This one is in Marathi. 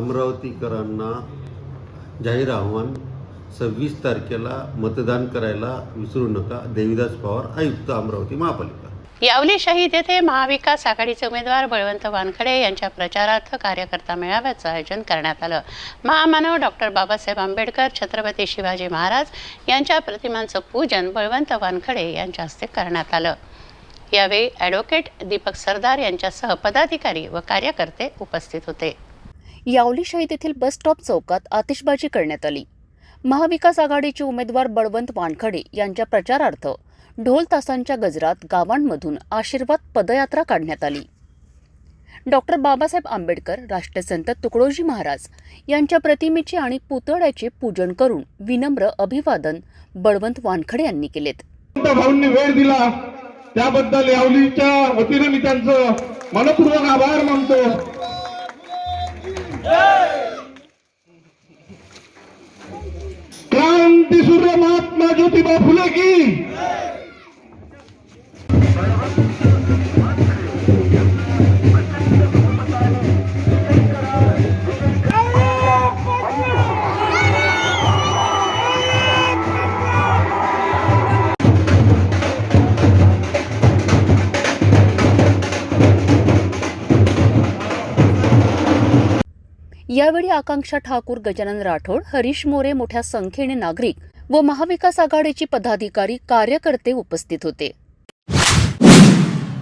अमरावतीकरांना जाहीर आव्हान सव्वीस तारखेला मतदान करायला विसरू नका देविदास पवार आयुक्त अमरावती महापालिका. यावली शहीद येथे महाविकास आघाडीचे उमेदवार बळवंत वानखडे यांच्या प्रचारार्थ कार्यकर्ता मेळाव्याचं आयोजन करण्यात आलं. महामानव डॉक्टर बाबासाहेब आंबेडकर छत्रपती शिवाजी महाराज यांच्या प्रतिमांचं पूजन बळवंत वानखडे यांच्या हस्ते करण्यात आलं. यावेळी ॲडव्होकेट दीपक सरदार यांच्यासह पदाधिकारी व कार्यकर्ते उपस्थित होते. यावली शहीद येथील बस स्टॉप चौकात आतिषबाजी करण्यात आली. महाविकास आघाडीचे उमेदवार बळवंत वानखडे यांच्या प्रचारार्थ ढोल तासांच्या गजरात गावांमधून आशीर्वाद पदयात्रा काढण्यात आली. डॉक्टर बाबासाहेब आंबेडकर राष्ट्रसंत तुकडोजी महाराज यांच्या प्रतिमेचे आणि पुतळ्याचे पूजन करून विनम्र अभिवादन बळवंत वानखडे यांनी केलेत. भाऊंनी वेळ दिला. त्याबद्दल यावलीच्या वतीने मी त्यांचं मनपूर्वक आभार मानतो. क्रांतीसूर्य महात्मा ज्योतिबा फुले की. यावेळी आकांक्षा ठाकूर गजानन राठोड हरीश मोरे मोठ्या संख्येने नागरिक व महाविकास आघाडीची पदाधिकारी कार्यकर्ते उपस्थित होते.